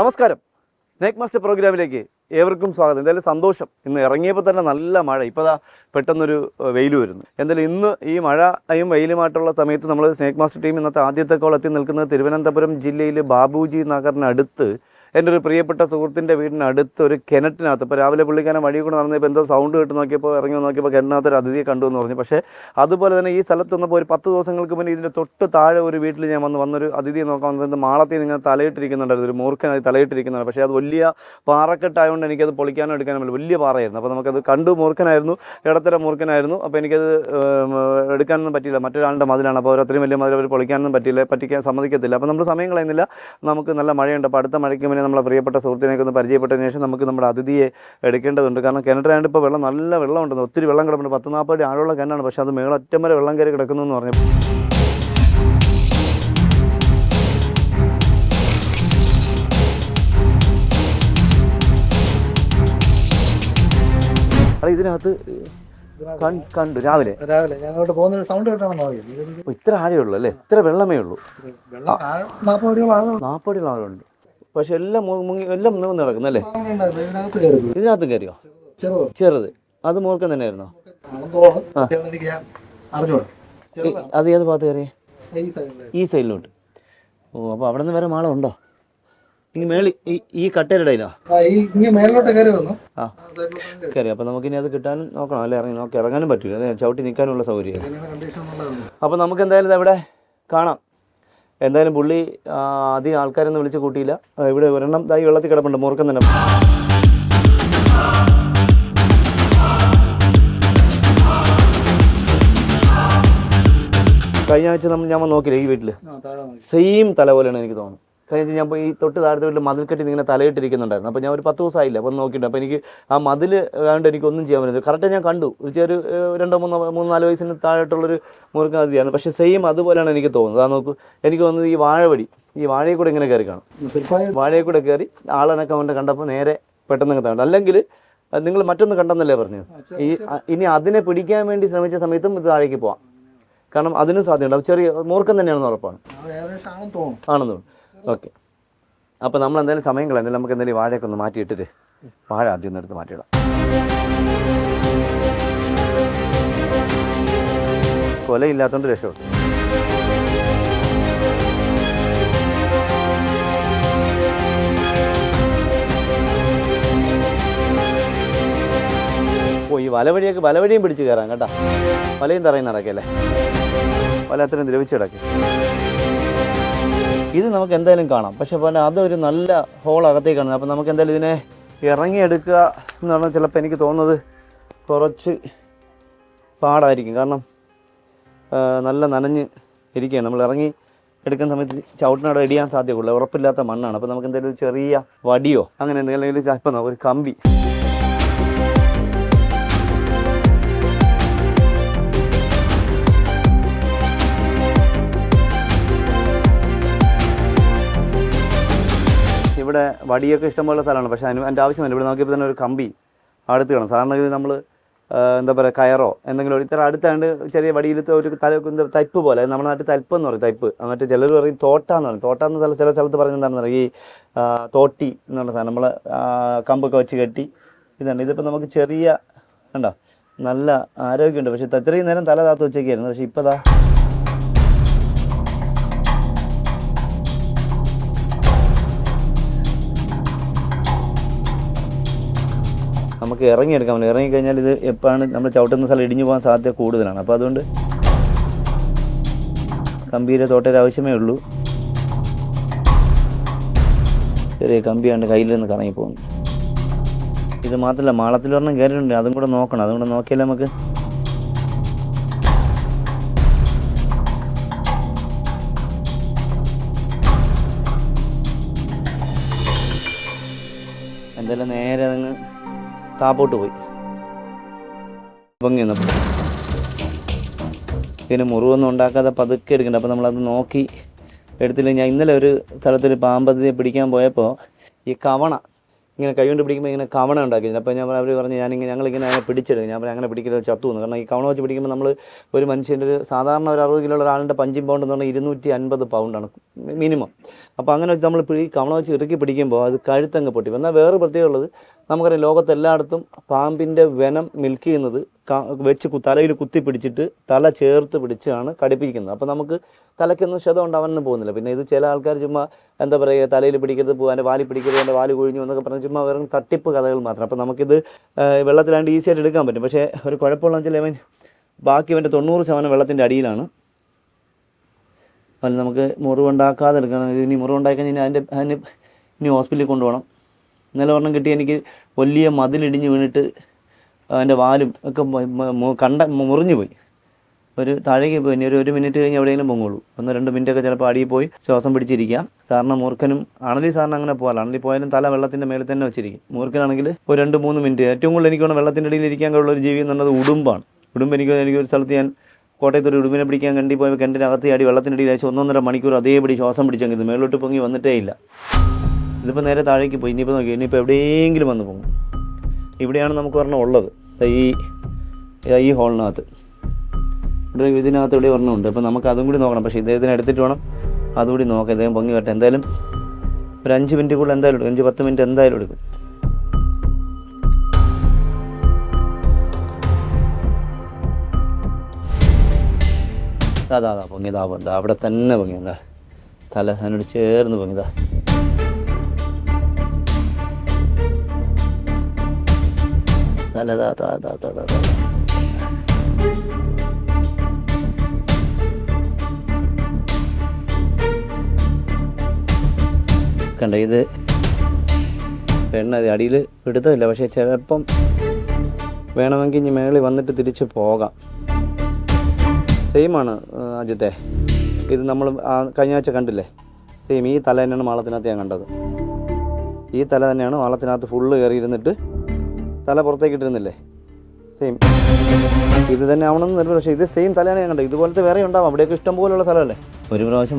നമസ്കാരം. Snake master പ്രോഗ്രാമിലേക്ക് ഏവർക്കും സ്വാഗതം. എന്തായാലും സന്തോഷം. ഇന്ന് ഇറങ്ങിയപ്പോൾ തന്നെ നല്ല മഴ. ഇപ്പോൾ ദാ പെട്ടെന്നൊരു വെയിൽ വരുന്നു. എന്തായാലും ഇന്ന് ഈ മഴയും വെയിലുമായിട്ടുള്ള സമയത്ത് നമ്മൾ സ്നേക് മാസ്റ്റർ ടീം ഇന്നത്തെ ആദ്യത്തെ കോൾ എത്തി നിൽക്കുന്നത് തിരുവനന്തപുരം ജില്ലയിൽ ബാബുജി നഗറിനടുത്ത് എന്റെ ഒരു പ്രിയപ്പെട്ട സുഹൃത്തിന്റെ വീടിനടുത്ത് ഒരു കിണറ്റിനകത്ത് ഇപ്പോൾ രാവിലെ പുള്ളിക്കാരൻ വഴി കൂടെ നടന്നപ്പോൾ എന്തോ സൗണ്ട് കേട്ട് നോക്കിയപ്പോൾ ഇറങ്ങി നോക്കിയപ്പോൾ കിണറ്റിനകത്ത് ഒരു അതിഥിയെ കണ്ടു എന്ന് പറഞ്ഞു. പക്ഷേ അതുപോലെ തന്നെ ഈ സ്ഥലത്ത് വന്നപ്പോൾ ഒരു പത്ത് ദിവസങ്ങൾക്ക് മുന്നേ ഇതിന്റെ തൊട്ട് താഴെ ഒരു വീട്ടിൽ ഞാൻ വന്ന് വന്നൊരു അതിഥിയെ നോക്കാൻ വന്നത് മാളത്തിൽ ഇങ്ങനെ തലയിട്ടിരിക്കുന്നുണ്ടായിരുന്നു. ഒരു മൂർഖനായി തലയിട്ടിരിക്കുന്നുണ്ട്. പക്ഷേ അത് വലിയ പാറക്കെട്ടായതുകൊണ്ട് എനിക്കത് പൊളിക്കാനോ എടുക്കാനോ പറ്റില്ല. വലിയ പാറയായിരുന്നു. അപ്പോൾ നമുക്കത് കണ്ടു മൂർഖനായിരുന്നു. ഇടത്തര മൂർഖനായിരുന്നു. അപ്പോൾ എനിക്കത് എടുക്കാനൊന്നും പറ്റിയില്ല. മറ്റൊരാളുടെ മതിലാണ്. അപ്പോൾ അവർ അത്രയും വലിയ മതിൽ അവർ പൊളിക്കാനൊന്നും പറ്റില്ല പറ്റിക്കാൻ സമ്മതിക്കത്തില്ല. അപ്പോൾ നമ്മൾ സമയം കളയുന്നില്ല. നമുക്ക് നല്ല മഴയുണ്ട്. അപ്പോൾ അടുത്ത മഴയ്ക്ക് മുന്നേ നമ്മളെ പ്രിയപ്പെട്ട സുഹൃത്തിനെയൊക്കെ ഒന്ന് പരിചയപ്പെട്ടതിന് ശേഷം നമുക്ക് നമ്മുടെ അതിഥിയെ എടുക്കേണ്ടതുണ്ട്. കാരണം കിണറ്റിലാണ്ട് ഇപ്പോൾ വെള്ളം നല്ല വെള്ളമുണ്ടെന്ന് ഒത്തിരി വെള്ളം കിടപ്പുണ്ട്. പത്ത് നാൽപ്പത് അടി ആഴമുള്ള കിണറാണ്. പക്ഷേ അത് മേളറ്റം വരെ വെള്ളം കയറി കിടക്കുന്നു എന്ന് പറഞ്ഞു അത് ഇതിനകത്ത് കണ്ടു. രാവിലെ. രാവിലെ. പോകുന്ന സൗണ്ട് കേട്ടാണ് ഇതൊരു ആഴേ ഉള്ളൂ അല്ലേ? ഇത്ര വെള്ളമേ ഉള്ളൂ. നാൽപ്പടി ആഴമുണ്ട്. പക്ഷെ എല്ലാം മുങ്ങി എല്ലാം നിവർന്ന് കിടക്കുന്നല്ലേ അല്ലേ? ഇതിനകത്ത് കയറിയോ? ചെറുത്. അത് മൂർക്കം തന്നെ ആയിരുന്നു തോന്നുന്നു സത്യം എനിക്ക് ഞാൻ അറിഞ്ഞോളൂ ചെറുതാണ്. അത് ഏത് ഭാഗത്ത് കയറി ഈ സൈഡിൽ. ഈ സൈഡിലോട്ട്. ഓ അപ്പോൾ അവിടെ നിന്ന് വരെ മാളം ഉണ്ടോ? ഇനി മേളി ഈ ഈ കട്ടയുടെ ഇടയിലോ? ആ കയറി അപ്പൊ നമുക്കിനി അത് കിട്ടാനും നോക്കണം അല്ലേ? ഇറങ്ങി നോക്കി ഇറങ്ങാനും പറ്റില്ല ചവിട്ടി നിൽക്കാനുള്ള സൗകര്യം. അപ്പൊ നമുക്ക് എന്തായാലും ഇവിടെ കാണാം. എന്തായാലും പുള്ളി ആദ്യം ആൾക്കാരൊന്നും വിളിച്ച് കൂട്ടിയില്ല. ഇവിടെ ഒരെണ്ണം ഇതായി ഈ വെള്ളത്തിൽ കിടപ്പുണ്ട് മൂർക്കം തന്നെ. കഴിഞ്ഞ ആഴ്ച നമ്മൾ ഞാൻ നോക്കിയില്ല ഈ വീട്ടിൽ സെയിം തല പോലെയാണ് എനിക്ക് തോന്നുന്നത്. കഴിഞ്ഞ ഞാൻ പോയി ഈ തൊട്ട് താഴത്തെ വീട്ടിൽ മതിൽ കെട്ടി ഇങ്ങനെ തലയിട്ടിരിക്കുന്നുണ്ടായിരുന്നു. അപ്പോൾ ഞാൻ ഒരു പത്ത് ദിവസമായില്ല. അപ്പോൾ നോക്കിയിട്ട് അപ്പോൾ എനിക്ക് ആ മതിൽ ആയതുകൊണ്ട് എനിക്കൊന്നും ചെയ്യാൻ പറ്റില്ല. കറക്റ്റ് ഞാൻ കണ്ടു. ഒരു ചെറിയ രണ്ടോ മൂന്നോ മൂന്ന് നാല് വയസ്സിന് താഴെട്ടുള്ളൊരു മുറുക്കാതിയാണ് പക്ഷേ സെയിം അതുപോലെയാണ് എനിക്ക് തോന്നുന്നത്. ആ നോക്കൂ. എനിക്ക് തോന്നുന്നത് ഈ വാഴവടി ഈ വാഴയെ കൂടെ ഇങ്ങനെ കയറി കാണും. വാഴയെ കൂടെ കയറി ആളനൊക്കെ അവന്റെ കണ്ടപ്പോൾ നേരെ പെട്ടെന്ന് താണ്ട് അല്ലെങ്കിൽ നിങ്ങൾ മറ്റൊന്ന് കണ്ടെന്നല്ലേ പറഞ്ഞു ഈ ഇനി അതിനെ പിടിക്കാൻ വേണ്ടി ശ്രമിച്ച സമയത്തും ഇത് താഴേക്ക് പോവാം. കാരണം അതിനും സാധ്യതയുണ്ട്. ചെറിയ മൂർക്കം തന്നെയാണെന്ന് ഉറപ്പാണ്. ആണെന്ന് തോന്നുന്നു. ഓക്കെ. അപ്പോൾ നമ്മൾ എന്തായാലും സമയം കളയാം. എന്തായാലും നമുക്ക് എന്തായാലും വാഴയൊക്കെ ഒന്ന് മാറ്റിയിട്ടിട്ട് വാഴ ആദ്യം ഒന്ന് എടുത്ത് മാറ്റിയിടാം. കൊലയില്ലാത്തതുകൊണ്ട് രക്ഷപ്പെട്ടു. ഈ വല വഴിയൊക്കെ വല പിടിച്ച് കയറാം കേട്ടോ. വലയും തറയും നടക്കല്ലേ? വല അത്രയും ദ്രവിച്ച് കിടക്കും. ഇത് നമുക്ക് എന്തായാലും കാണാം. പക്ഷെ പിന്നെ അതൊരു നല്ല ഹോൾ അകത്തേക്ക് കാണുന്നത് അപ്പോൾ നമുക്ക് എന്തായാലും ഇതിനെ ഇറങ്ങിയെടുക്കുക എന്ന് പറഞ്ഞാൽ ചിലപ്പോൾ എനിക്ക് തോന്നുന്നത് കുറച്ച് പാടായിരിക്കും. കാരണം നല്ല നനഞ്ഞ് ഇരിക്കുകയാണ്. നമ്മൾ ഇറങ്ങി എടുക്കുന്ന സമയത്ത് ചവിട്ടിനോട് ഇടിയാൻ സാധ്യതയുള്ളൂ. ഉറപ്പില്ലാത്ത മണ്ണാണ്. അപ്പോൾ നമുക്ക് എന്തെങ്കിലും ചെറിയ വടിയോ അങ്ങനെ എന്തെങ്കിലും ഇപ്പം ഒരു കമ്പി ഇവിടെ വടിയൊക്കെ ഇഷ്ടംപോലെ സ്ഥലമാണ്. പക്ഷേ അതിന് എന്റെ ആവശ്യമില്ല ഇവിടെ നോക്കിയപ്പോൾ തന്നെ ഒരു കമ്പി അടുത്ത് കാണും. സാധാരണ നമ്മൾ എന്താ പറയുക കയറോ എന്തെങ്കിലും ഒരു ഇത്ര അടുത്താണ്ട് ചെറിയ വടിയിലത്തെ ഒരു തല തൈപ്പ് പോലെ. നമ്മുടെ നാട്ടിൽ തൈപ്പ് എന്ന് പറയും തൈപ്പ്. മറ്റേ ചിലർ പറയും തോട്ട എന്ന് പറയും. തോട്ട എന്ന് ചില ചില സ്ഥലത്ത് പറയുന്നത് എന്താണെന്ന് പറയുക ഈ തോട്ടി എന്ന് പറഞ്ഞ സാധനം. നമ്മൾ കമ്പൊക്കെ വെച്ച് കെട്ടി ഇതാണ് ഇതിപ്പോൾ നമുക്ക് ചെറിയ ഉണ്ടോ നല്ല ആരോഗ്യമുണ്ട്. പക്ഷേ ഇത്രയും നേരം തല താത്ത് വെച്ചേക്കായിരുന്നു. പക്ഷേ ഇപ്പോൾ ദാ നമുക്ക് ഇറങ്ങിയെടുക്കാൻ പറ്റും ഇറങ്ങിക്കഴിഞ്ഞാൽ ഇത് എപ്പോഴാണ് നമ്മൾ ചവിട്ടുന്ന സ്ഥലം ഇടിഞ്ഞു പോകാൻ സാധ്യത കൂടുതലാണ്. അപ്പോൾ അതുകൊണ്ട് കമ്പിയിലെ തോട്ടയുടെ ആവശ്യമേ ഉള്ളൂ. ചെറിയ കമ്പിയാണ്ട് കയ്യിൽ നിന്ന് കറങ്ങി പോകുന്നു. ഇത് മാത്രമല്ല മാളത്തിൽ ഒരെണ്ണം കയറിയിട്ടുണ്ട്. അതും കൂടെ നോക്കണം. അതും കൂടെ നോക്കിയാലേ നമുക്ക് എന്തായാലും നേരെ താപ്പോട്ട് പോയി. വന്നപ്പോൾ. പിന്നെ മുറിവൊന്നും ഉണ്ടാക്കാതെ പതുക്കെ എടുക്കണ്ട. അപ്പോൾ നമ്മളത് നോക്കി എടുത്തില്ല. ഞാൻ ഇന്നലെ ഒരു സ്ഥലത്തൊരു പാമ്പതിയെ പിടിക്കാൻ പോയപ്പോൾ ഈ കവണ ഇങ്ങനെ കൈകൊണ്ട് പിടിക്കുമ്പോൾ ഇങ്ങനെ കവണ ഉണ്ടാക്കി അപ്പോൾ ഞാൻ അവർ പറഞ്ഞു ഞാനിങ്ങനെ ഞങ്ങളിങ്ങനെ അതിനെ പിടിച്ചെടുക്കും. ഞാൻ പറഞ്ഞു, അങ്ങനെ പിടിക്കരുത് ചത്തു എന്ന്. കാരണം ഈ കവണ വെച്ച് പിടിക്കുമ്പോൾ നമ്മൾ ഒരു മനുഷ്യന്റെ ഒരു സാധാരണ ഒരു അറുപത് കിലോ ഉള്ള ഒരാളുടെ പഞ്ചിങ് പൗണ്ട് എന്ന് പറഞ്ഞാൽ ഇരുന്നൂറ്റി അൻപത് പൗണ്ടാണ് മിനിമം. അപ്പോൾ അങ്ങനെ വെച്ച് നമ്മൾ ഈ കവണ വെച്ച് ഇറുക്കി പിടിക്കുമ്പോൾ അത് കഴുത്തങ്ങ് പൊട്ടി. എന്നാൽ വേറെ പ്രത്യേകത ഉള്ളത് നമുക്കറിയാം ലോകത്തെല്ലായിടത്തും പാമ്പിന്റെ വെനം മിൽക്ക് ചെയ്യുന്നത് വെച്ച് തലയിൽ കുത്തി പിടിച്ചിട്ട് തല ചേർത്ത് പിടിച്ചാണ് കടിപ്പിക്കുന്നത്. അപ്പോൾ നമുക്ക് തലയ്ക്കൊന്നും ക്ഷതം ഉണ്ടാവാനൊന്നും പോകുന്നില്ല. പിന്നെ ഇത് ചില ആൾക്കാർ ചുമ്മാ എന്താ പറയുക തലയിൽ പിടിക്കരുത് പോകാൻ വാലി പിടിക്കരുത് എന്റെ വാലി കൊഴിഞ്ഞു എന്നൊക്കെ പറഞ്ഞ് ചുമ്മാ വെറും തട്ടിപ്പ് കഥകൾ മാത്രം. അപ്പോൾ നമുക്കിത് വെള്ളത്തിലാണ്ട് ഈസി ആയിട്ട് എടുക്കാൻ പറ്റും. പക്ഷേ ഒരു കുഴപ്പമുള്ള വെച്ചാൽ അവൻ ബാക്കി അവന്റെ തൊണ്ണൂറ് ശതമാനം വെള്ളത്തിന്റെ അടിയിലാണ്. അതിന് നമുക്ക് മുറിവുണ്ടാക്കാതെ എടുക്കണം. ഇനി മുറിവുണ്ടാക്കി കഴിഞ്ഞാൽ അതിന്റെ അതിന് ഇനി ഹോസ്പിറ്റലിൽ കൊണ്ടുപോകണം. ഇന്നലെ ഒരെണ്ണം കിട്ടി എനിക്ക് വലിയ മതിലിടിഞ്ഞ് വീണിട്ട് അതിന്റെ വാലും ഒക്കെ കണ്ട മുറിഞ്ഞു പോയി ഒരു താഴേക്ക് പോയി. ഇനി ഒരു ഒരു മിനിറ്റ് കഴിഞ്ഞ് എവിടെയെങ്കിലും പൊങ്ങുള്ളൂ. ഒന്ന് രണ്ട് മിനിറ്റ് ഒക്കെ ചിലപ്പോൾ അടിയിൽ പോയി ശ്വാസം പിടിച്ചിരിക്കാം. സാറിന് മൂർഖനും അണലി സാറിന് അങ്ങനെ പോകാം അണലി പോയാലും തല വെള്ളത്തിന്റെ മേലെ തന്നെ വെച്ചിരിക്കും. മൂർഖനാണെങ്കിൽ ഒരു രണ്ട് മൂന്ന് മിനിറ്റ് ഏറ്റവും കൂടുതൽ എനിക്ക് വെള്ളത്തിന്റെ അടിയിൽ ഇരിക്കാൻ കഴിവുള്ള ഒരു ജീവി എന്നുള്ളത് ഉടുമ്പാണ്. ഉടുമ്പ് എനിക്ക് എനിക്ക് ഒരു സ്ഥലത്ത് ഞാൻ കോട്ടയത്ത് ഒരു ഉടുമ്പിനെ പിടിക്കാൻ കണ്ടി പോയി കിണറ്റിനകത്ത് ചാടി വെള്ളത്തിന്റെ ഇടയിൽ അയച്ച് ഒന്നൊന്നര മണിക്കൂർ അതേപടി ശ്വാസം പിടിച്ചെങ്കിൽ മേലോട്ട് പൊങ്ങി വന്നിട്ടേ ഇല്ല. ഇതിപ്പോൾ നേരെ താഴേക്ക് പോയി. ഇനിയിപ്പോൾ നോക്കി ഇനിയിപ്പോൾ എവിടെയെങ്കിലും വന്ന് പോകും ഇവിടെയാണ് നമുക്ക് ഒരെണ്ണം ഉള്ളത്. ഈ ഈ ഹോളിനകത്ത് ഇവിടെ ഇതിനകത്ത് ഇവിടെ ഒരെണ്ണം ഉണ്ട്. അപ്പോൾ നമുക്ക് അതും കൂടി നോക്കണം. പക്ഷേ ഇദ്ദേഹത്തിന് എടുത്തിട്ട് വേണം അതുകൂടി നോക്കാം ഇദ്ദേഹം പൊങ്ങി വരട്ടെ. എന്തായാലും ഒരു അഞ്ച് മിനിറ്റ് കൂടുതൽ എന്തായാലും എടുക്കും. അഞ്ച് പത്ത് മിനിറ്റ് എന്തായാലും എടുക്കും. അതാ അതാ പൊങ്ങിയതാ അവിടെ തന്നെ പൊങ്ങിയതാ തല അതിനോട് ചേർന്ന് പൊങ്ങിയതാ തല താ താ താ താ. കണ്ട ഇത് പെണ്ണ അടിയിൽ പിടുത്തമില്ല പക്ഷേ ചിലപ്പം വേണമെങ്കിൽ ഇനി മേളിൽ വന്നിട്ട് തിരിച്ച് പോകാം. സെയിമാണ് അജിത്തെ. ഇത് നമ്മൾ കഴിഞ്ഞ ആഴ്ച കണ്ടില്ലേ? സെയിം ഈ തല തന്നെയാണ് മാളത്തിനകത്ത് ഞാൻ കണ്ടത്. ഈ തല തന്നെയാണ് മാളത്തിനകത്ത് ഫുള്ള് കയറി ഇരുന്നിട്ട് തല പുറത്തേക്ക് ഇട്ടിരുന്നില്ലേ? സെയിം ഇത് തന്നെ ആവണമെന്ന് നിർമ്മിച്ചു പക്ഷേ ഇത് സെയിം തലയാണ് ഞാൻ കണ്ടത്. ഇതുപോലത്തെ വേറെ ഉണ്ടാവും. അവിടെയൊക്കെ ഇഷ്ടം പോലുള്ള സ്ഥലമല്ലേ ഒരു പ്രാവശ്യം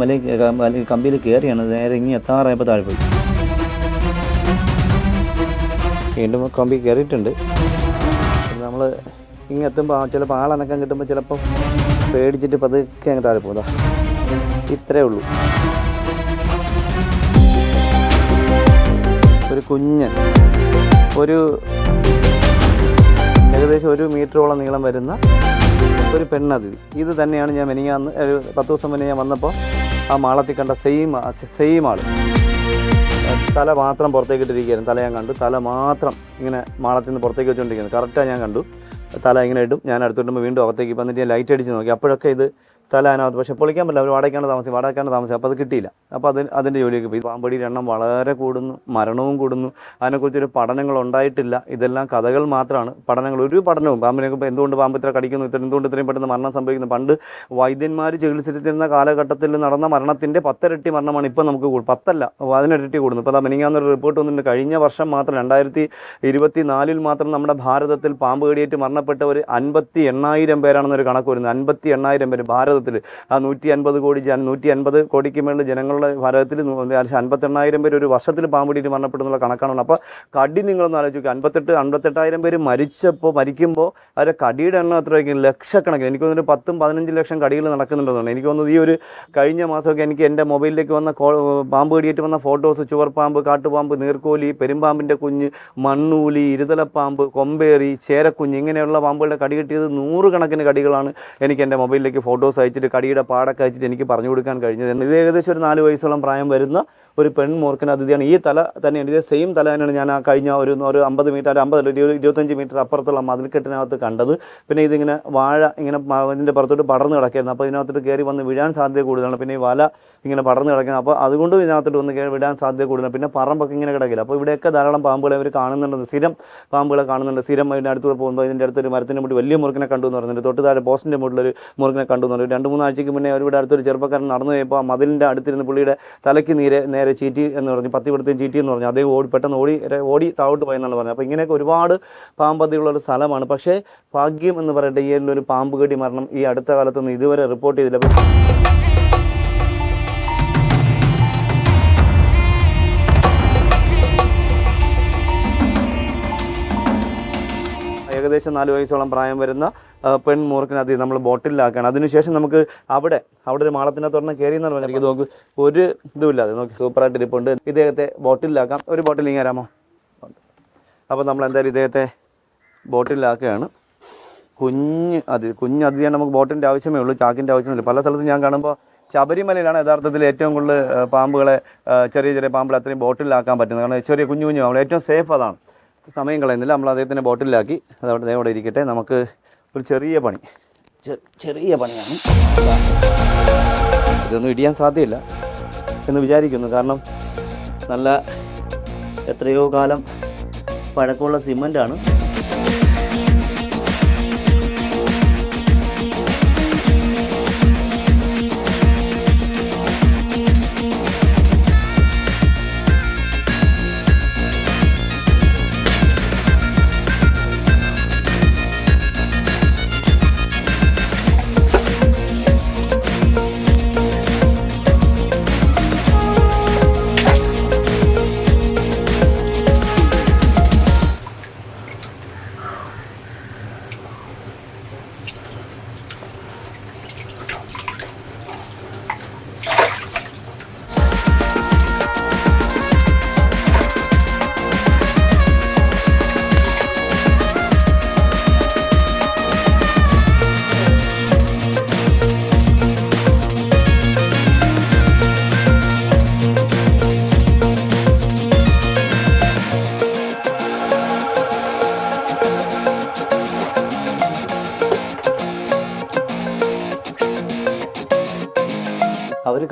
വലിയ കമ്പിയിൽ കയറിയാണ് നേരെ ഇങ്ങനെ എത്താറായപ്പോൾ താഴെ പോയി. വീണ്ടും കമ്പി കയറിയിട്ടുണ്ട് നമ്മൾ ഇങ്ങനെ എത്തുമ്പോൾ ചിലപ്പോൾ ആളനക്കം കിട്ടുമ്പോൾ ചിലപ്പോൾ പേടിച്ചിട്ട് പതുക്കെ അങ്ങ് താഴെ പോകുക ഇത്രേ ഉള്ളൂ. ഒരു കുഞ്ഞ് ഒരു ഏകദേശം ഒരു മീറ്ററോളം നീളം വരുന്ന ഒരു പെണ്ണതിഥി. ഇത് തന്നെയാണ് ഞാൻ മെനിയാന്ന് ഒരു പത്ത് ദിവസം മുന്നേ ഞാൻ വന്നപ്പോൾ ആ മാളത്തിൽ കണ്ട സെയിം സെയിം ആൾ തല മാത്രം പുറത്തേക്ക് ഇട്ടിരിക്കുകയായിരുന്നു തല ഞാൻ കണ്ടു. തല മാത്രം ഇങ്ങനെ മാളത്തിൽ നിന്ന് പുറത്തേക്ക് വെച്ചുകൊണ്ടിരിക്കുന്നത് കറക്റ്റാണ് ഞാൻ കണ്ടു. തല ഇങ്ങനെ ഇടും. ഞാൻ അടുത്തിടുമ്പോൾ വീണ്ടും അകത്തേക്ക് വന്നിട്ട് ഞാൻ ലൈറ്റ് അടിച്ച് നോക്കി. അപ്പോഴൊക്കെ ഇത് തല അതിനകത്ത് പക്ഷേ പൊളിക്കാൻ പറ്റില്ല. അവർ വാടകയ്ക്കാണ് താമസിച്ചത് വാടകയ്ക്കാണ് താമസിച്ചത് അപ്പോൾ അത് കിട്ടിയില്ല. അപ്പോൾ അത് അതിന്റെ ജോലിയൊക്കെ പോയി. പാമ്പടിയുടെ എണ്ണം വളരെ കൂടുന്നു മരണവും കൂടുന്നു. അതിനെക്കുറിച്ചൊരു പഠനങ്ങൾ ഉണ്ടായിട്ടില്ല. ഇതെല്ലാം കഥകൾ മാത്രമാണ്. പഠനങ്ങൾ ഒരു പഠനവും. ഇപ്പോൾ എന്തുകൊണ്ട് പാമ്പ് ഇത്ര കടിക്കുന്നു? ഇത്ര എന്തുകൊണ്ട് ഇത്രയും പെട്ടെന്ന് മരണം സംഭവിക്കുന്നു? പണ്ട് വൈദ്യന്മാർ ചികിത്സിച്ചിരുന്ന കാലഘട്ടത്തിൽ നടന്ന മരണത്തിന്റെ പത്തിരട്ടി മരണമാണ് ഇപ്പോൾ നമുക്ക് പത്തല്ല അതിനിരട്ടി കൂടുന്നു. ഇപ്പോൾ അതാ മിനിങ്ങാന്നൊരു റിപ്പോർട്ട് വന്നിട്ടുണ്ട്. കഴിഞ്ഞ വർഷം മാത്രം രണ്ടായിരത്തി ഇരുപത്തി നാലിൽ മാത്രം നമ്മുടെ ഭാരതത്തിൽ പാമ്പ് കടിയേറ്റ് മരണപ്പെട്ടവർ അൻപത്തി എണ്ണായിരം പേരാണെന്നൊരു കണക്ക് വരുന്നത് അൻപത്തി എണ്ണായിരം പേര് ഭാരതത്തിൽ ആ നൂറ്റി അൻപത് കോടി ജന നൂറ്റി അൻപത് കോടിക്ക് മേളിൽ ജനങ്ങളുടെ ഭാരതത്തിൽ അൻപത്തെണ്ണായിരം പേര് ഒരു വർഷത്തിൽ പാമ്പിടിയിട്ട് മരണപ്പെടുന്നുള്ള കണക്കാണ് അപ്പോൾ കടി നിങ്ങളൊന്ന് ആലോചിക്കുക അൻപത്തെട്ട് അൻപത്തെട്ടായിരം പേര് മരിച്ചപ്പോൾ മരിക്കുമ്പോൾ അവരുടെ കടിയുടെ എണ്ണം എത്രയായിരിക്കും? ലക്ഷക്കണക്കിന്. എനിക്ക് തോന്നുന്നു പത്തും പതിനഞ്ച് ലക്ഷം കടികൾ നടക്കുന്നുണ്ടെന്നാണ്. എനിക്ക് തോന്നുന്നത് ഈ ഒരു കഴിഞ്ഞ മാസമൊക്കെ എനിക്ക് എന്റെ മൊബൈലിലേക്ക് വന്ന കോ പാമ്പ് കടിയേറ്റ് വന്ന ഫോട്ടോസ് ചുവർപ്പാമ്പ് കാട്ടുപാമ്പ് നീർക്കോലി പെരുമ്പാമ്പിന്റെ കുഞ്ഞ് മണ്ണൂലി ഇരുതലപ്പാമ്പ് കൊമ്പേറി ചേരക്കുഞ്ഞ് ഇങ്ങനെയുള്ള പാമ്പുകളുടെ കടി കിട്ടിയത് നൂറുകണക്കിന് കടികളാണ് എനിക്ക് എന്റെ മൊബൈലിലേക്ക് ഫോട്ടോസ് അയച്ചിട്ട് കടിയുടെ പാടൊക്കെ കഴിച്ചിട്ട് എനിക്ക് പറഞ്ഞു കൊടുക്കാൻ കഴിഞ്ഞത്. ഇത് ഏകദേശം ഒരു നാല് വയസ്സോളം പ്രായം വരുന്ന ഒരു പെൺ മൂർഖന അതിഥിയാണ്. ഈ തല തന്നെയാണ് ഇതേ സെയിം തല തന്നെയാണ് ഞാൻ ആ കഴിഞ്ഞ ഒരു ഒരു അമ്പത് മീറ്റർ ഒരു അമ്പത് ഇരുപത്തഞ്ച് മീറ്റർ അപ്പുറത്തുള്ള മതിൽക്കെട്ടിനകത്ത് കണ്ടത്. പിന്നെ ഇതിങ്ങനെ വാഴ ഇങ്ങനെ ഇതിന്റെ പുറത്തോട്ട് പടർന്ന് കിടക്കുകയായിരുന്നു. അപ്പോൾ ഇതിനകത്തോട്ട് കയറി വന്ന് വീഴാൻ സാധ്യത കൂടുതലാണ്. പിന്നെ ഈ വല ഇങ്ങനെ പടർന്ന് കിടക്കുന്നത് അപ്പോൾ അതുകൊണ്ടും ഇതിനകത്തോട്ട് വന്ന് കയറി വിടാൻ സാധ്യത കൂടുതലാണ്. പിന്നെ പറമ്പൊക്കെ ഇങ്ങനെ കിടക്കില്ല. അപ്പോൾ ഇവിടെയൊക്കെ ധാരാളം പാമ്പുകളെ അവർ കാണുന്നുണ്ട്. സ്ഥിരം പാമ്പുകളെ കാണുന്നുണ്ട്. സ്ഥിരം അതിന്റെ അടുത്തൂടെ പോകുമ്പോൾ ഇതിന്റെ അടുത്തൊരു മരത്തിന്റെ മുട്ടി വലിയ മുറുക്കിനെ കണ്ടു എന്ന് പറഞ്ഞിട്ടുണ്ട്. തൊട്ട് താഴെ പോസ്റ്റിന്റെ മുട്ടിലൊരു മുറുക്കിനെ കണ്ടു എന്ന് പറഞ്ഞു രണ്ട് മൂന്നാഴ്ചയ്ക്ക് മുന്നേ അവരിവിടെ അടുത്തൊരു ചെറുപ്പക്കാരൻ നടന്നു പോയപ്പോൾ ആ മതിലിന്റെ അടുത്തിരുന്ന് പുള്ളിയുടെ തലയ്ക്ക് നീരെ നേരെ ചീറ്റി എന്ന് പറഞ്ഞു പത്തി പിടുത്തം ചീറ്റി എന്ന് പറഞ്ഞു. അതേ ഓടി പെട്ടെന്ന് ഓടി ഓടി താഴോട്ട് പോയെന്നാണ് പറഞ്ഞത്. അപ്പോൾ ഇങ്ങനെയൊക്കെ ഒരുപാട് പാമ്പതിയുള്ള ഒരു സ്ഥലമാണ്. പക്ഷേ ഭാഗ്യം എന്ന് പറയട്ടെ ഈ ഒരു പാമ്പ് കടി മരണം ഈ അടുത്ത കാലത്തൊന്നും ഇതുവരെ റിപ്പോർട്ട് ചെയ്തില്ല. ഏകദേശം നാല് വയസ്സോളം പ്രായം വരുന്ന ആ, പെൺ മൂർഖനത് നമ്മൾ ബോട്ടിലാക്കുകയാണ്. അതിനുശേഷം നമുക്ക് അവിടെ അവിടെ ഒരു മാളത്തിനകത്ത് ഒരെണ്ണം കയറി എന്ന് പറഞ്ഞാൽ എനിക്ക് നോക്ക് ഒരു ഇതുമില്ലാതെ നോക്കി സൂപ്പറായിട്ട് ഇരിപ്പുണ്ട്. ഇദ്ദേഹത്തെ ബോട്ടിലാക്കാം. ഒരു ബോട്ടിൽ ഇങ്ങനെ വരാമോ? അപ്പോൾ നമ്മൾ എന്തായാലും ഇദ്ദേഹത്തെ ബോട്ടിലാക്കുകയാണ്. കുഞ്ഞ് അത് കുഞ്ഞ് അതിഥിയാണ് നമുക്ക് ബോട്ടിന്റെ ആവശ്യമേ ഉള്ളൂ ചാക്കിന്റെ ആവശ്യമില്ല പല സ്ഥലത്തും ഞാൻ കാണുമ്പോൾ ശബരിമലയിലാണ് യഥാർത്ഥത്തിൽ ഏറ്റവും കൂടുതൽ പാമ്പുകളെ ചെറിയ ചെറിയ പാമ്പുകൾ അത്രയും ബോട്ടിലാക്കാൻ പറ്റുന്നത്. കാരണം ചെറിയ കുഞ്ഞു കുഞ്ഞു പാമ്പുകൾ ഏറ്റവും സേഫ് അതാണ്. സമയം കളയുന്നില്ല. നമ്മൾ അദ്ദേഹത്തിന്റെ ബോട്ടിലാക്കി. അതവിടെ അവിടെ ഇരിക്കട്ടെ. നമുക്ക് ഒരു ചെറിയ പണി. ചെറിയ പണിയാണ്. ഇതൊന്നും ഇടിയാൻ സാധ്യമില്ല എന്ന് വിചാരിക്കുന്നു. കാരണം നല്ല എത്രയോ കാലം പഴക്കമുള്ള സിമന്റാണ്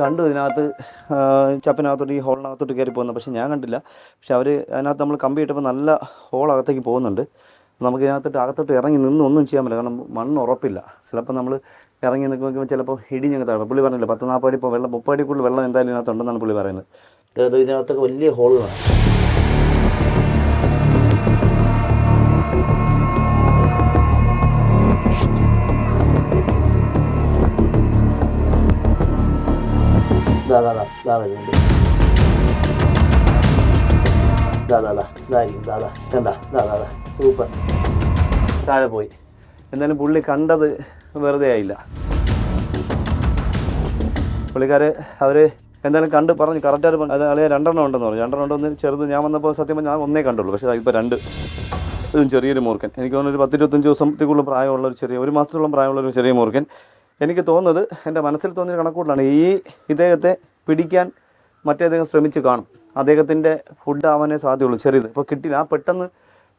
കണ്ടു ഇതിനകത്ത് ചപ്പിനകത്തോട്ട് ഈ ഹോളിനകത്തോട്ട് കയറി പോകുന്നത്. പക്ഷേ ഞാൻ കണ്ടില്ല. പക്ഷെ അവർ അതിനകത്ത് നമ്മൾ കമ്പി ഇട്ടപ്പോൾ നല്ല ഹോൾ അകത്തേക്ക് പോകുന്നുണ്ട്. നമുക്ക് ഇതിനകത്തോട്ട് അകത്തോട്ട് ഇറങ്ങി നിന്ന് ഒന്നും ചെയ്യാൻ പറ്റില്ല. കാരണം മണ്ണ് ഉറപ്പില്ല. ചിലപ്പോൾ നമ്മൾ ഇറങ്ങി നിൽക്കുമ്പോൾ ചിലപ്പോൾ ഇടിഞ്ഞങ്ങ് താഴെ പുള്ളി പറഞ്ഞില്ല പത്ത് നാൽപ്പത് അടി ഇപ്പോൾ വെള്ളം മുപ്പത് അടി കൂടുതൽ വെള്ളം എന്തായാലും ഇതിനകത്തുണ്ടെന്നാണ് പുള്ളി പറയുന്നത്. ഇത് ഇതിനകത്തൊക്കെ വലിയ ഹോളുകളാണ്. ഇതായിരിക്കും. ദാ ദാ കണ്ട ദാദാ സൂപ്പർ. താഴെ പോയി. എന്നാലും പുള്ളി കണ്ടത് വെറുതെ ആയില്ല. പുള്ളിക്കാർ അവർ എന്തായാലും കണ്ട് പറഞ്ഞു കറക്റ്റായിട്ട് അത് അളിയ രണ്ടെണ്ണം ഉണ്ടെന്ന് പറഞ്ഞു. രണ്ടെണ്ണം ഉണ്ടെന്ന് ചെറുത് ഞാൻ വന്നപ്പോൾ സത്യം ഞാൻ ഒന്നേ കണ്ടുള്ളൂ. പക്ഷേ ഇപ്പോൾ രണ്ട്. ഇതും ചെറിയൊരു മൂർക്കൻ എനിക്ക് തോന്നുന്നു ഒരു പത്തിരുപത്തഞ്ച് ദിവസത്തേക്കുള്ള പ്രായമുള്ള ഒരു ചെറിയ ഒരു മാസത്തോളം പ്രായമുള്ള ഒരു ചെറിയ മൂർക്കൻ എനിക്ക് തോന്നുന്നത് എന്റെ മനസ്സിൽ തോന്നിയ കണക്കൂട്ടിലാണ് ഈ ഇദ്ദേഹത്തെ പിടിക്കാൻ മറ്റേദ്ദേഹം ശ്രമിച്ച് കാണും. അദ്ദേഹത്തിന്റെ ഫുഡ് ആവാനേ സാധ്യതയുള്ളൂ. ചെറിയത്. ഇപ്പോൾ കിട്ടില്ല. ആ പെട്ടെന്ന്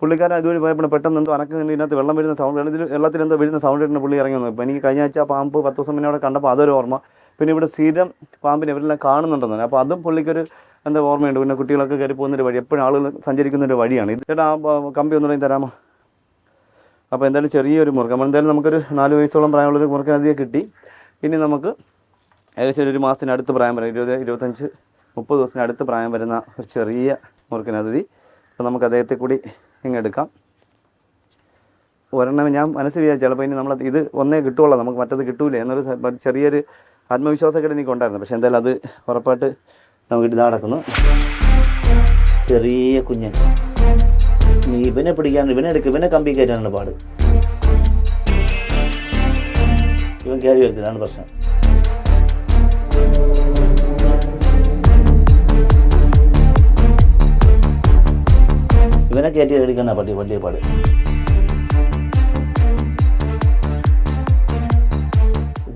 പുള്ളിക്കാരൻ അതുവഴി പോയപ്പോൾ പെട്ടെന്ന് എന്തോ അനക്ക് ഇതിനകത്ത് വെള്ളം വരുന്ന സൗണ്ട് വെള്ളത്തിൽ വെള്ളത്തിൽ എന്തോ വീഴുന്ന സൗണ്ട് ഇടുന്ന പുള്ളി ഇറങ്ങി വന്നു ഇപ്പോൾ എനിക്ക് കഴിഞ്ഞ ആഴ്ച ആ പാമ്പ് പത്ത് ദിവസം മുന്നേ അവിടെ കണ്ടപ്പോൾ അതൊരു ഓർമ്മ. പിന്നെ ഇവിടെ സ്ഥിരം പാമ്പിനെ ഇവരെല്ലാം കാണുന്നുണ്ടെന്ന്. അപ്പോൾ അതും പുള്ളിക്കൊരു എന്താ ഓർമ്മയുണ്ട്. പിന്നെ കുട്ടികളൊക്കെ കയറി പോകുന്നൊരു വഴി. എപ്പോഴും ആളുകൾ സഞ്ചരിക്കുന്നൊരു വഴിയാണ്. ഇത് ചേട്ടാ ആ കമ്പി ഒന്നുകൂടെ തരാമോ? അപ്പോൾ എന്തായാലും ചെറിയൊരു മുറുക്കം. അപ്പോൾ എന്തായാലും നമുക്കൊരു നാല് വയസ്സോളം പ്രായമുള്ളൊരു മുറുക്കനധികം കിട്ടി. ഇനി നമുക്ക് ഏകദേശം ഒരു മാസത്തിന് അടുത്ത് പ്രായം പറയാം. ഇരുപത് ഇരുപത്തഞ്ച് മുപ്പത് ദിവസത്തിന് അടുത്ത് പ്രായം വരുന്ന ഒരു ചെറിയ മുറുക്കൻ അതിഥി. അപ്പോൾ നമുക്ക് അദ്ദേഹത്തെ കൂടി ഇങ്ങെടുക്കാം ഒരെണ്ണം ഞാൻ മനസ്സിൽ വിചാരിച്ചു ചിലപ്പോൾ ഇനി നമ്മൾ ഇത് ഒന്നേ കിട്ടുള്ളൂ നമുക്ക് മറ്റത് കിട്ടൂല എന്നൊരു ചെറിയൊരു ആത്മവിശ്വാസമൊക്കെ എനിക്ക് ഉണ്ടായിരുന്നു. പക്ഷേ എന്തായാലും അത് ഉറപ്പായിട്ട് നമുക്ക് ഇതാ നടക്കുന്നു ചെറിയ കുഞ്ഞൻ. നീ ഇവനെ പിടിക്കാൻ ഇവനെ എടുക്കും ഇവനെ കമ്പി കയറ്റാനാണ് പാട്. ഇവൻ കയറി വരുത്തില്ലാണ് പ്രശ്നം. ഇവനെ കയറ്റി എടുക്കണ പട്ടി വലിയ പാട്.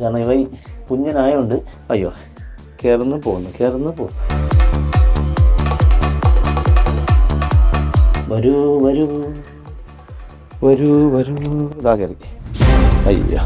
കാരണം ഇവൻ കുഞ്ഞനായോണ്ട് അയ്യോ കയറുന്നു പോകുന്നു കയറുന്നു പോകുന്നു. വരൂ വരൂ. വരൂ വരൂ. ഇതാ കയറി അയ്യോ.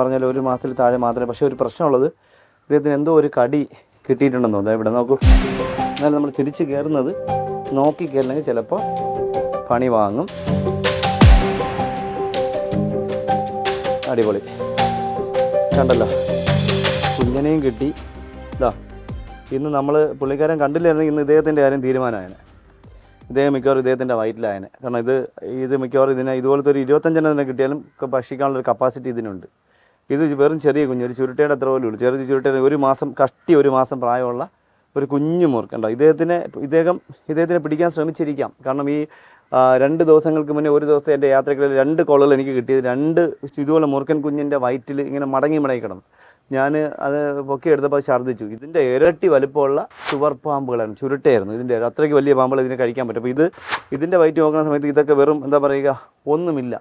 ഞാൻ പറഞ്ഞല്ലോ ഒരു മാസത്തിൽ താഴെ മാത്രമേ. പക്ഷേ ഒരു പ്രശ്നമുള്ളത് ഇദ്ദേഹത്തിന് എന്തോ ഒരു കടി കിട്ടിയിട്ടുണ്ടെന്ന് തോന്നുന്നു. ഇവിടെ നോക്കൂ. എന്നാലും നമ്മൾ തിരിച്ച് കയറുന്നത് നോക്കി കയറില്ലെങ്കിൽ ചിലപ്പോൾ പണി വാങ്ങും. അടിപൊളി. കണ്ടല്ലോ? കുഞ്ഞനെയും കിട്ടി. ഇതാ ഇന്ന് നമ്മൾ പുള്ളിക്കാരൻ കണ്ടില്ലായിരുന്നെങ്കിൽ ഇന്ന് ഇദ്ദേഹത്തിന്റെ കാര്യം തീരുമാനമായനെ. ഇദ്ദേഹം മിക്കവാറും ഇദ്ദേഹത്തിന്റെ വയറ്റിലായനെ. കാരണം ഇത് ഇത് മിക്കവാറും ഇതിനെ ഇതുപോലത്തെ ഒരു ഇരുപത്തഞ്ചെണ്ണം തന്നെ കിട്ടിയാലും ഭക്ഷിക്കാനുള്ളൊരു കപ്പാസിറ്റി ഇതിനുണ്ട്. ഇത് വെറും ചെറിയ കുഞ്ഞ് ഒരു ചുരുട്ടയുടെ അത്ര പോലും ഉള്ളൂ ചെറിയ ചുരുട്ടയുടെ ഒരു മാസം കഷ്ടി ഒരു മാസം പ്രായമുള്ള ഒരു കുഞ്ഞു മൂർക്കുണ്ടോ ഇദ്ദേഹത്തിനെ ഇദ്ദേഹം ഇദ്ദേഹത്തിനെ പിടിക്കാൻ ശ്രമിച്ചിരിക്കാം. കാരണം ഈ രണ്ട് ദിവസങ്ങൾക്ക് മുന്നേ ഒരു ദിവസം എന്റെ യാത്രക്കിടയിൽ രണ്ട് കോളുകൾ എനിക്ക് കിട്ടിയത് രണ്ട് ഇതുപോലെ മൂർക്കൻ കുഞ്ഞിന്റെ വയറ്റിൽ ഇങ്ങനെ മടങ്ങി മടങ്ങി കിടന്നു. ഞാൻ അത് പൊക്കി പൊക്കിയെടുത്തപ്പോൾ ഛർദ്ദിച്ചു. ഇതിന്റെ ഇരട്ടി വലുപ്പമുള്ള ചുവർ പാമ്പുകളാണ് ചുരുട്ടയായിരുന്നു ഇതിന്റെ അത്രയ്ക്ക് വലിയ പാമ്പുകൾ ഇതിനെ കഴിക്കാൻ പറ്റും. അപ്പോൾ ഇത് ഇതിന്റെ വയറ്റ് നോക്കുന്ന സമയത്ത് ഇതൊക്കെ വെറും എന്താ പറയുക ഒന്നുമില്ല.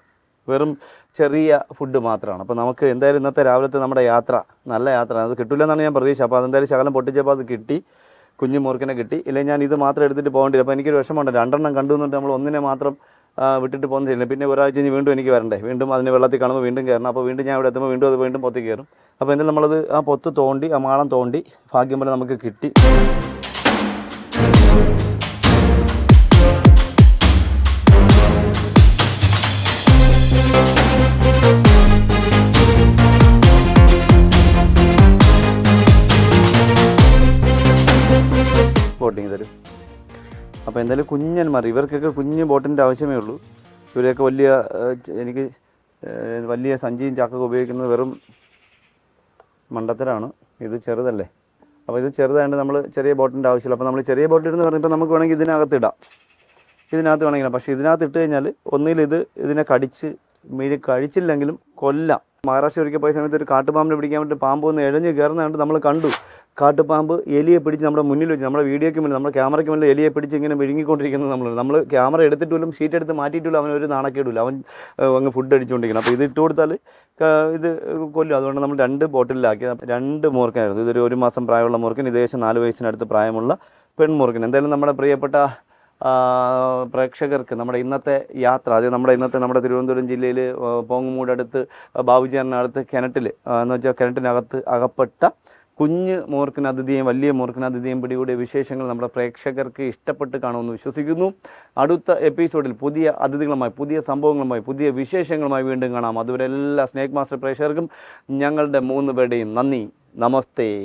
വെറും ചെറിയ ഫുഡ് മാത്രമാണ് അപ്പോൾ നമുക്ക് എന്തായാലും ഇന്നത്തെ രാവിലത്തെ നമ്മുടെ യാത്ര നല്ല യാത്രയാണ് അത് കിട്ടില്ല എന്നാണ് ഞാൻ പ്രതീക്ഷ അപ്പോൾ അതെന്തായാലും ശകലം പൊട്ടിച്ചപ്പോൾ അത് കിട്ടി കുഞ്ഞു മൂർക്കനെ കിട്ടി. ഇല്ലെങ്കിൽ ഞാൻ ഇത് മാത്രം എടുത്തിട്ട് പോകേണ്ടി അപ്പോൾ എനിക്കൊരു വിഷമമുണ്ട് രണ്ടെണ്ണം കണ്ടു എന്നിട്ട് നമ്മൾ ഒന്നിനെ മാത്രം വിട്ടിട്ട് പോകുന്ന ചെയ്യുന്നത് പിന്നെ ഒരാഴ്ച കഴിഞ്ഞ് വീണ്ടും എനിക്ക് വരണ്ടേ? വീണ്ടും അതിന് വെള്ളത്തിൽ കാണുമ്പോൾ വീണ്ടും കയറണം. അപ്പോൾ വീണ്ടും ഞാൻ ഇവിടെ എത്തുമ്പോൾ വീണ്ടും അത് വീണ്ടും പൊത്തി കയറും. അപ്പോൾ എന്തായാലും നമ്മളത് ആ പൊത്ത് തോണ്ടി ആ മാളം തോണ്ടി ഭാഗ്യം പോലെ നമുക്ക് കിട്ടി. അപ്പോൾ എന്തായാലും കുഞ്ഞന്മാർ ഇവർക്കൊക്കെ കുഞ്ഞ് ബോട്ടിന്റെ ആവശ്യമേ ഉള്ളൂ. ഇവരെയൊക്കെ വലിയ എനിക്ക് വലിയ സഞ്ചിയും ചാക്കൊക്കെ ഉപയോഗിക്കുന്നത് വെറും മണ്ടത്തരാണ്. ഇത് ചെറുതല്ലേ? അപ്പോൾ ഇത് ചെറുതായതുകൊണ്ട് നമ്മൾ ചെറിയ ബോട്ടിന്റെ ആവശ്യമില്ല. അപ്പോൾ നമ്മൾ ചെറിയ ബോട്ട് എന്ന് പറഞ്ഞപ്പോൾ നമുക്ക് വേണമെങ്കിൽ ഇതിനകത്ത് ഇടാം. ഇതിനകത്ത് വേണമെങ്കിൽ പക്ഷേ ഇതിനകത്ത് ഇട്ട് കഴിഞ്ഞാൽ ഒന്നിൽ ഇത് ഇതിനെ കടിച്ച് മിഴി കഴിച്ചില്ലെങ്കിലും കൊല്ലാം. മഹാരാഷ്ട്ര ഒരിക്കൽ പോയ സമയത്ത് ഒരു കാട്ടുപാമ്പിനെ പിടിക്കാൻ വേണ്ടി പാമ്പ് ഒന്ന് എഴഞ്ഞ് കയറുന്നതായിട്ട് നമ്മൾ കണ്ടു. കാട്ടുപാമ്പ് എലിയെ പിടിച്ച് നമ്മുടെ മുന്നിൽ വെച്ച് നമ്മുടെ വീഡിയോയ്ക്ക് മുന്നിൽ നമ്മുടെ ക്യാമറയ്ക്ക് മുന്നിൽ എലിയെ പിടിച്ച് ഇങ്ങനെ വിഴുങ്ങിക്കൊണ്ടിരിക്കുന്നത് നമ്മൾ നമ്മൾ ക്യാമറ എടുത്തിട്ട് ഷീറ്റ് എടുത്ത് മാറ്റിയിട്ടും അവൻ ഒരു നാണക്കേടില്ല അവൻ അങ്ങ് ഫുഡ് അടിച്ചുകൊണ്ടിരിക്കണം അപ്പോൾ ഇത് ഇട്ട് കൊടുത്താൽ ഇത് കൊല്ലും. അതുകൊണ്ട് നമ്മൾ രണ്ട് ബോട്ടിലാക്കി. രണ്ട് മൂർക്കനായിരുന്നു. ഇതൊരു ഒരു മാസം പ്രായമുള്ള മൂർക്കൻ ഇതേശം നാല് വയസ്സിനടുത്ത് പ്രായമുള്ള പെൺമൂർക്കൻ എന്തായാലും നമ്മുടെ പ്രിയപ്പെട്ട പ്രേക്ഷകർക്ക് നമ്മുടെ ഇന്നത്തെ യാത്ര അത് നമ്മുടെ ഇന്നത്തെ നമ്മുടെ തിരുവനന്തപുരം ജില്ലയിൽ പോങ്ങുമൂടടുത്ത് ബാബുചേരനടുത്ത് കിണറ്റിൽ എന്ന് വെച്ചാൽ കിണറ്റിനകത്ത് അകപ്പെട്ട കുഞ്ഞ് മൂർഖനതിഥിയും വലിയ മൂർഖനതിഥിയും പിടികൂടിയ വിശേഷങ്ങൾ നമ്മുടെ പ്രേക്ഷകർക്ക് ഇഷ്ടപ്പെട്ട് കാണുമെന്ന് വിശ്വസിക്കുന്നു. അടുത്ത എപ്പിസോഡിൽ പുതിയ അതിഥികളുമായി പുതിയ സംഭവങ്ങളുമായി പുതിയ വിശേഷങ്ങളുമായി വീണ്ടും കാണാം. അതുവരെ എല്ലാ സ്നേക് മാസ്റ്റർ പ്രേക്ഷകർക്കും ഞങ്ങളുടെ മൂന്ന് പേരുടെയും നന്ദി. നമസ്തേ.